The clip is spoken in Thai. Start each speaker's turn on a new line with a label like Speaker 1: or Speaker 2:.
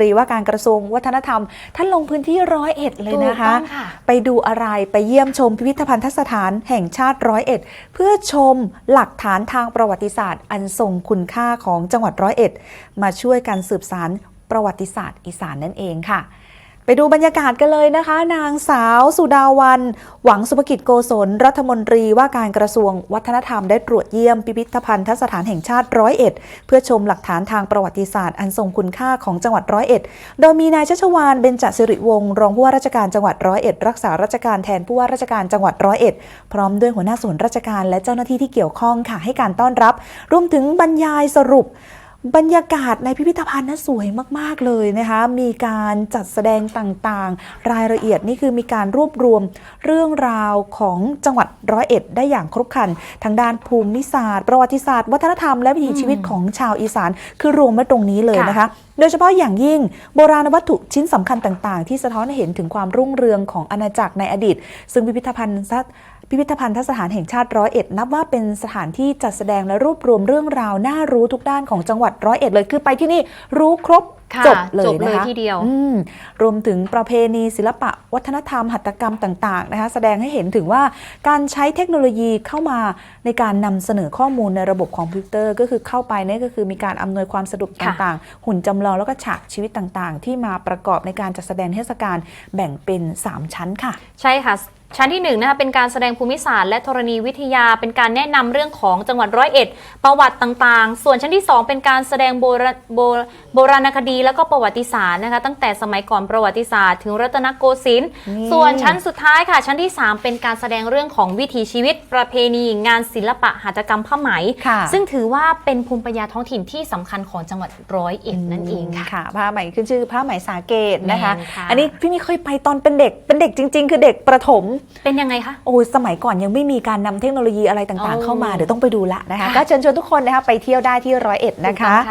Speaker 1: รีว่าการกระทรวงวัฒนธรรม ท่านลงพื้นที่ร้อยเอ็ดเลยนะคะ
Speaker 2: ถูกต้องค่ะ
Speaker 1: ไปดูอะไรไปเยี่ยมชมพิพิธภัณฑสถานแห่งชาติร้อยเอ็ดเพื่อชมหลักฐานทางประวัติศาสตร์ อันทรงคุณค่าของจังหวัดร้อยเอ็ดมาช่วยกันสืบสารประวัติศาสตร์อีสานนั่นเองค่ะ ไปดูบรรยากาศกันเลยนะคะ นางสาวสุดาวัน หวังสุภกิจโกศลรัฐมนตรีว่าการกระทรวงวัฒนธรรมได้ตรวจเยี่ยมพิพิธภัณฑสถานแห่งชาติร้อยเอ็ดเพื่อชมหลักฐานทางประวัติศาสตร์อันทรงคุณค่าของจังหวัดร้อยเอ็ดโดยมีนายชัชวานเบญจสิริวงศ์รองผู้ว่าราชการจังหวัดร้อยเอ็ดรักษาราชการแทนผู้ว่าราชการจังหวัดร้อยเอ็ดพร้อมด้วยหัวหน้าส่วนราชการและเจ้าหน้าที่ที่เกี่ยวข้องค่ะให้การต้อนรับ รวมถึงบรรยายสรุป บรรยากาศในพิพิธภัณฑ์น่ะสวยมาก ๆ เลยนะคะ มีการจัดแสดงต่างๆ รายละเอียดนี่คือมีการรวบรวมเรื่องราวของจังหวัดร้อยเอ็ดได้อย่างครบครัน ทางด้านภูมิศาสตร์ ประวัติศาสตร์ วัฒนธรรมและวิถีชีวิตของชาวอีสาน คือรวมไว้ตรงนี้เลยนะคะ โดยเฉพาะอย่างยิ่งโบราณวัตถุชิ้นสำคัญต่าง ๆ ที่สะท้อนให้เห็นถึงความรุ่งเรืองของอาณาจักรในอดีต ซึ่งพิพิธภัณฑ์ พิพิธภัณฑสถานแห่งชาติร้อยเอ็ดนับว่าเป็นสถานที่จัดแสดงและรวบรวมเรื่องราวน่ารู้ทุกด้านของจังหวัดร้อยเอ็ดเลยคือไปที่นี่รู้ครบ
Speaker 2: ค่ะ
Speaker 1: จบเลย
Speaker 2: จบเลย
Speaker 1: นะคะ
Speaker 2: ทีเดียว
Speaker 1: อืมรวมถึงประเพณีศิลปะวัฒนธรรมหัตถกรรมต่างๆนะคะแสดงให้เห็นถึงว่าการใช้เทคโนโลยีเข้ามาในการนำเสนอข้อมูลในระบบคอมพิวเตอร์ ก็คือเข้าไปเนี่ยก็คือมีการอำนวยความสะดวก
Speaker 2: ค่ะ
Speaker 1: ต่างๆ หุ่นจำลองแล้วก็ฉากชีวิตต่างๆ ที่มาประกอบในการจัดแสดงเทศกาลแบ่งเป็น 3 ชั้นค่ะ
Speaker 2: ใช่ค่ะ ชั้นที่1นงนะคะเป็นการแสดงภูมิศาสตร์และธรณีวิทยาเป็นการแนะนำเรื่องของจังหวัดร้อยเอ็ดประวัติต่างๆ ส่วนชั้นที่ 2 เป็นการแสดงโบราณโบโบราณคดีแล้วก็ประวัติศาสตร์นะคะตั้งแต่สมัยก่อนประวัติศาสตร์ ถึงรัตนโกสินทร์
Speaker 1: นี่
Speaker 2: ส่วนชั้นสุดท้ายค่ะ ชั้นที่ 3 เป็นการแสดงเรื่องของวิถีชีวิต ประเพณี งานศิลปะหัตถกรรมผ้าไหม
Speaker 1: ค่ะ
Speaker 2: ซึ่งถือว่าเป็นภูมิปัญญาท้องถิ่นที่สำคัญของจังหวัดร้อยเอ็ดนั่นเองค่ะ
Speaker 1: ค่ะผ้าไหมขึ้นชื่อผ้าไหมสาเกตนะคะ
Speaker 2: แม่นค่ะ
Speaker 1: อันนี้พี่มีเคยไปตอนเป็นเด็กเป็นเด็กจริง ๆ คือเด็กประถม
Speaker 2: เป็นยังไงคะ
Speaker 1: โอ้ยสมัยก่อนยังไม่มีการนำเทคโนโลยีอะไรต่าง
Speaker 2: อ๋อ
Speaker 1: ๆเข้ามา เดี๋ยวต้องไปดูละนะคะ
Speaker 2: ค่ะ
Speaker 1: ก็เชิญชวนทุกคนนะคะไปเที่ยวได้ที่ร้อยเอ็ดนะคะ
Speaker 2: ถูกต้องค่ะ